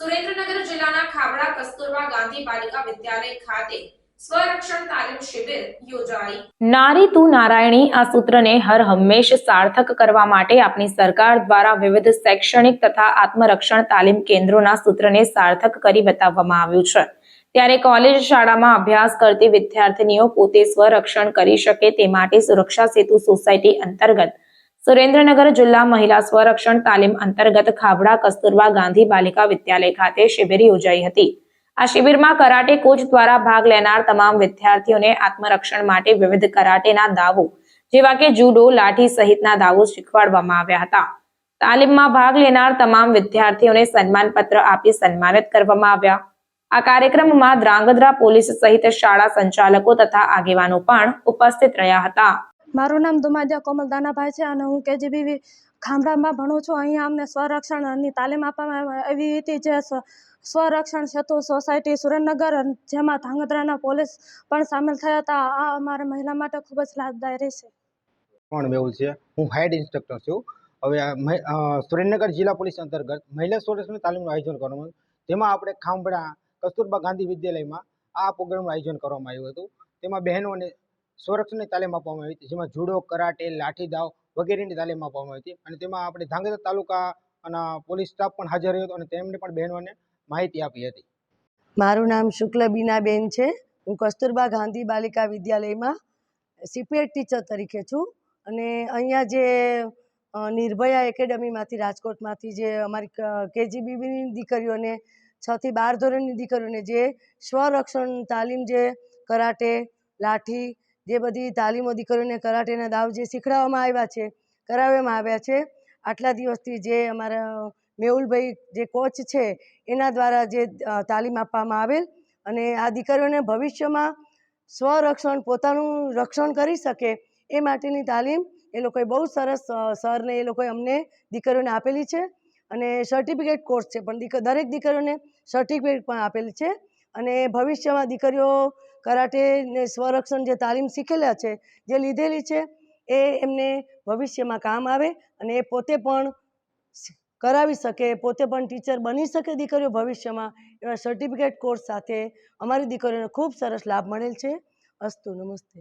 સુરેન્દ્રનગર જિલ્લાના ખાવડા કસ્તુરબા ગાંધી બાલિકા વિદ્યાલય ખાતે નારી તું નારાયણી આ સૂત્રને હર હંમેશ સાર્થક કરવા માટે આપની સરકાર દ્વારા વિવિધ શૈક્ષણિક તથા આત્મરક્ષણ તાલીમ કેન્દ્રોના સૂત્રને સાર્થક કરી બતાવવામાં આવ્યું છે. ત્યારે કોલેજ શાળામાં અભ્યાસ કરતી વિદ્યાર્થીનીઓ પોતે સ્વરક્ષણ કરી શકે તે માટે સુરક્ષા સેતુ સોસાયટી અંતર્ગત સુરેન્દ્રનગર જિલ્લા મહિલા સ્વરક્ષણ તાલીમ અંતર્ગત ખાબડા કસ્તુરબા ગાંધી બાલિકા વિદ્યાલય ખાતે શિબિર યોજાઈ હતી. આ શિબિરમાં કરાટે કોચ દ્વારા ભાગ લેનાર તમામ વિદ્યાર્થીઓને આત્મરક્ષણ માટે વિવિધ કરાટેના દાવો, જેવા કે જુડો, લાઠી સહિતના દાવો શીખવાડવામાં આવ્યા હતા. તાલીમમાં ભાગ લેનાર તમામ વિદ્યાર્થીઓને સન્માનપત્ર આપી સન્માનિત કરવામાં આવ્યા. આ કાર્યક્રમમાં દ્રાંગધ્રા પોલીસ સહિત શાળા સંચાલકો તથા આગેવાનો પણ ઉપસ્થિત રહ્યા હતા. મારું નામ દુમાદિયા કોમલ દાનાભાઈ છે અને હું કેજીબી ખામડામાં ભણું છું. અહીંયા અમને સ્વરક્ષણની તાલીમ આપવામાં આવી રીતે જે સ્વ- સ્વરક્ષણ સેતુ સોસાયટી સુરેન્દ્રનગર જેમાં ધાંગધ્રાના પોલીસ પણ સામેલ થયા હતા. આ અમારા મહિલા માટે ખૂબ જ લાભદાયી રહેશે પણ એવું છે, હું હેડ ઇન્સ્ટ્રક્ટર છું. હવે સુરેન્દ્રનગર જિલ્લા પોલીસ અંતર્ગત મહિલા સંરક્ષણ તાલીમનું આયોજન કરવામાં તેમાં આપણે ખાંભડા કસ્તુરબા ગાંધી વિદ્યાલયમાં આ પ્રોગ્રામનું આયોજન કરવામાં આવ્યું હતું. તેમાં બહેનોને સંરક્ષણની તાલીમ આપવામાં આવી હતી. જેમાં જુડો, કરાટે લાઠી દાવ વગેરેની તાલીમ આપવામાં આવી હતી. અને તેમાં આપણે ધાંગધ્રા તાલુકાના પોલીસ સ્ટાફ પણ હાજર રહ્યો હતો અને તેમને પણ બહેનોને માહિતી આપી હતી. મારું નામ શુક્લ બીનાબેન છે. હું કસ્તુરબા ગાંધી બાલિકા વિદ્યાલયમાં સીપીએડ ટીચર તરીકે છું. અને અહીંયા જે નિર્ભયા એકેડમીમાંથી, રાજકોટમાંથી જે અમારી કેજીબીની દીકરીઓને છથી બાર ધોરણની દીકરીઓને જે સ્વરક્ષણ તાલીમ જે કરાટે, લાઠી જે બધી તાલીમો દીકરીઓને કરાટેના દાવ જે શીખડાવવામાં આવ્યા છે, કરાવવામાં આવ્યા છે, આટલા દિવસથી જે અમારા મેહુલભાઈ જે કોચ છે, એના દ્વારા જે તાલીમ આપવામાં આવેલ અને આ દીકરીઓને ભવિષ્યમાં સ્વરક્ષણ, પોતાનું રક્ષણ કરી શકે એ માટેની તાલીમ એ લોકોએ બહુ સરસ સરને એ લોકોએ અમને દીકરીઓને આપેલી છે અને સર્ટિફિકેટ કોર્સ છે, પણ દરેક દીકરીઓને સર્ટિફિકેટ પણ આપેલ છે અને ભવિષ્યમાં દીકરીઓ કરાટે સ્વરક્ષણ જે તાલીમ શીખેલા છે, જે લીધેલી છે, એ એમને ભવિષ્યમાં કામ આવે અને એ પોતે પણ કરાવી શકે, પોતે પણ ટીચર બની શકે દીકરીઓ ભવિષ્યમાં, એવા સર્ટિફિકેટ કોર્સ સાથે અમારી દીકરીઓને ખૂબ સરસ લાભ મળેલ છે. અસ્તુ, નમસ્તે.